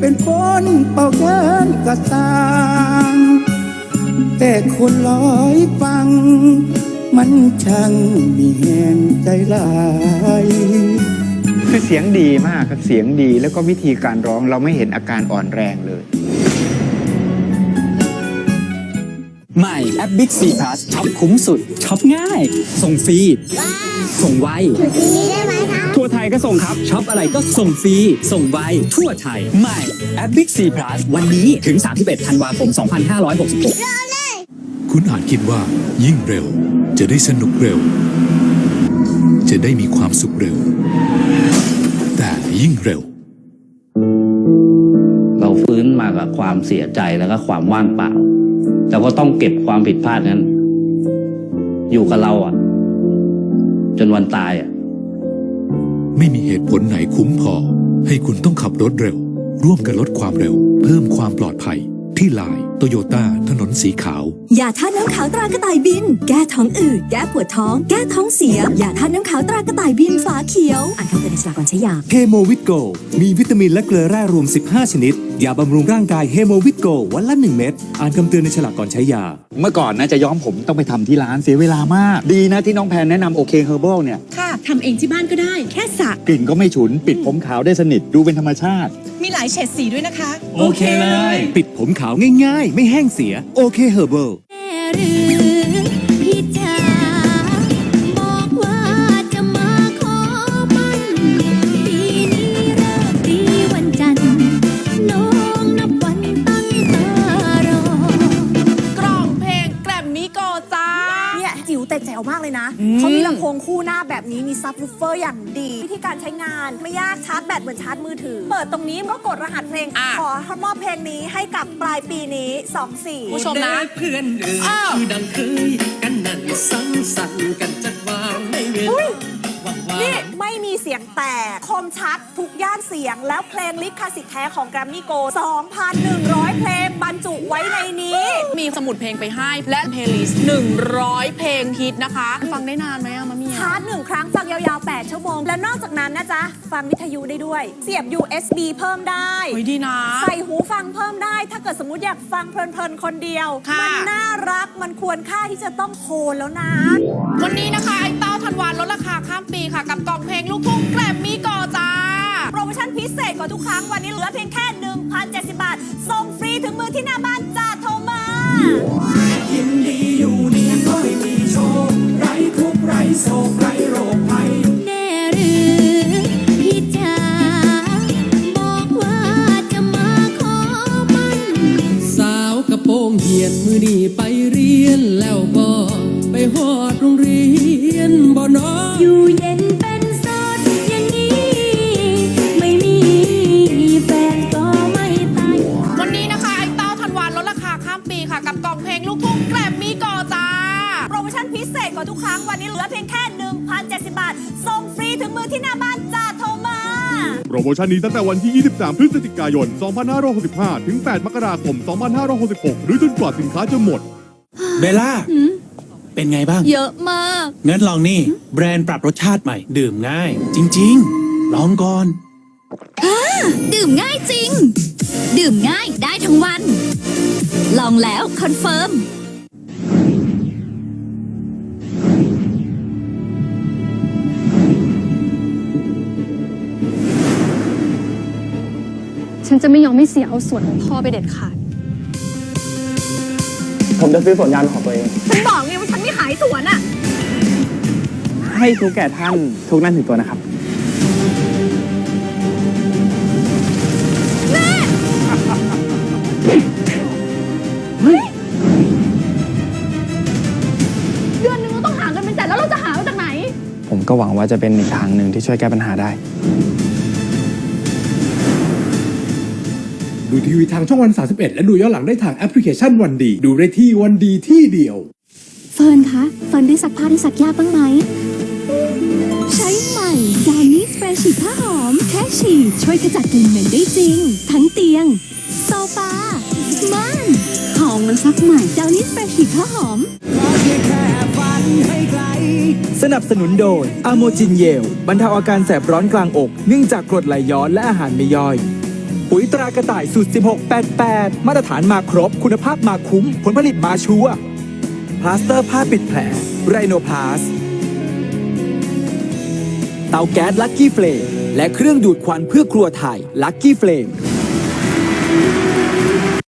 เป็นคนเป่าแค้นกระสางแต่คนร้อยฟัง มันช่างมีแหงใจลายคือเสียงดีมากครับเสียงดีแล้วก็วิธีการร้องเราไม่เห็นอาการอ่อนแรงเลย ใหม่แอป Big C Plus ช็อปคุ้มสุดช็อปง่าย ส่งฟรีส่งไวทั่ วไทยก็ส่งครับ ช็อปอะไรก็ส่งฟรี ส่งไวทั่วไทย ใหม่แอป Big C Plus วันนี้ถึง 31 ธันวาคม 2566 คุณอาจคิดว่ายิ่งเร็ว จะได้สนุกเร็ว จะได้มีความสุขเร็ว แต่ยิ่งเร็ว เราฟื้นมากับความเสียใจแล้วก็ความว่างเปล่าแต่ก็ต้องเก็บความผิดพลาดนั้น อยู่กับเราอะ จนวันตายอะ ไม่มีเหตุผลไหนคุ้มพอ ให้คุณต้องขับรถเร็ว ร่วมกันลดความเร็ว เพิ่มความปลอดภัย ที่ลายโตโยต้าถนนสีขาว ยาท่าตุน้ำขาวตรากระต่ายบิน แก้ท้องอืดแก้ปวดท้อง แก้ท้องเสียยาท่าตุน้ำขาวตรากระต่ายบินฝาเขียวอ่านคำเตือนในฉลากก่อนใช้ยาเฮโมวิตโกมีวิตามินและเกลือแร่รวม 15 ชนิดยาบำรุงร่างกายเฮโมวิตโกวันละ 1 เม็ดอ่านคำเตือนในฉลากก่อนใช้ยา เมื่อก่อนนะจะย้อมผมต้องไปทำที่ร้านเสียเวลามาก ดีนะที่น้องแพนแนะนำโอเคเฮอร์เบิลเนี่ย ค่ะทำเองที่บ้านก็ได้ แค่สระกลิ่นก็ไม่ฉุน ปิดผมขาวได้สนิทดูเป็นธรรมชาติ มีหลายเฉดสีด้วยนะคะโอเคเลยปิดผมขาวง่ายๆ ไม่แห้งเสีย โอเคเฮอร์เบิลหรือ วแต่แจ๋วมากเลยนะ เขามีลำโพงคู่หน้าแบบนี้มีซับวูฟเฟอร์อย่างดี วิธีการใช้งานไม่ยากชาร์จแบตเหมือนชาร์จมือถือ เปิดตรงนี้ก็กดรหัสเพลง อะ ขอมอบเพลงนี้ให้กับปลายปีนี้24ผู้ชมนะ เพื่อนเอ่ยอ้าวคือดังเคยกันนั่นสังสรรค์กันจัดวางใน แตกคมชัดทุกย่านเสียง แล้วเพลงลิขสิทธิ์แท้ของแกรมมี่โก2,100 เพลงบรรจุไว้ในนี้ มีสมุดเพลงไปให้ และเพลย์ลิสต์100 เพลงฮิตนะคะ ฟังได้นานไหมอะมะเมียชาร์จหนึ่งครั้งฟังยาวๆ 8 ชั่วโมง และนอกจากนั้นนะจ๊ะ ฟังวิทยุได้ด้วย เสียบ USB เพิ่มได้ เฮ้ยดีนะ ใส่หูฟังเพิ่มได้ ถ้าเกิดสมมติอยากฟังเพลินๆ คนเดียว ค่ะ มัน่ารักมันควรค่าที่จะต้องโทนแล้วนะ วันนี้นะคะ ไอ้เต้าธันวาลดราคาข้ามปีค่ะ กับกล่องเพลงลูกทุ่ง ทุกครั้งวันนี้เหลือเพียงแค่ 1,070 บาท ส่งฟรีถึงมือที่หน้าบ้าน กับกล่องเพลงลูกทุ่งแกรมมิโกจ้าโปรโมชั่นพิเศษกว่าทุกครั้งวันนี้เหลือเพียงแค่ 1,070 บาท ส่งฟรีถึงมือที่หน้าบ้านจ้าโทรมา โปรโมชั่นนี้ตั้งแต่วันที่ 23 พฤศจิกายน 2565 ถึง 8 มกราคม 2566 หรือจนกว่าสินค้าจะหมด เบลล่า เป็นไงบ้าง เยอะมาก งั้นลองนี่ แบรนด์ปรับรสชาติใหม่ ดื่มง่าย จริง ๆ ลองก่อน ดื่มง่ายจริง ดื่มง่ายได้ทั้งวัน ลองแล้วคอนเฟิร์ม ฉันจะไม่ยอมให้เสียเอาส่วนของพ่อไปเด็ดขาด ผมจะซื้อสวนยางของตัวเอง ฉันบอกไงว่าฉันไม่ขายสวนอะ ให้ทุกแก่ท่านทุกนั่นถึงตัวนะครับ ก็หวังว่าจะเป็นอีกทางหนึ่งที่ช่วยแก้ปัญหาได้ ดูทีวีทางช่องวัน 31 และดูย้อนหลังได้ทางแอปพลิเคชันวันดี ดูได้ที่วันดีที่เดียว เฟิร์นคะเฟิร์นได้ซักผ้าที่ซักยากบ้างไหม ใช้ใหม่ดานิสเปรย์ฉีดผ้าหอม แค่ฉีดช่วยขจัดกลิ่นเหม็นได้จริง ทั้งเตียง โซฟาม่านหอมมันซักใหม่ดานิสเปรย์ฉีดผ้าหอม สนับสนุนโดยอะโมจินเยล บรรเทาอาการแสบร้อนกลางอก เนื่องจากกรดไหลย้อนและอาหารไม่ย่อย ปุ๋ยตรากระต่ายสูตร 1688 มาตรฐานมาครบ คุณภาพมาคุ้ม ผลผลิตมาชัวพลาสเตอร์ผ้าปิดแผลไรโนพลาสเตาแก๊สลักกี้เฟลมและเครื่องดูดควันเพื่อครัวไทยลักกี้เฟลม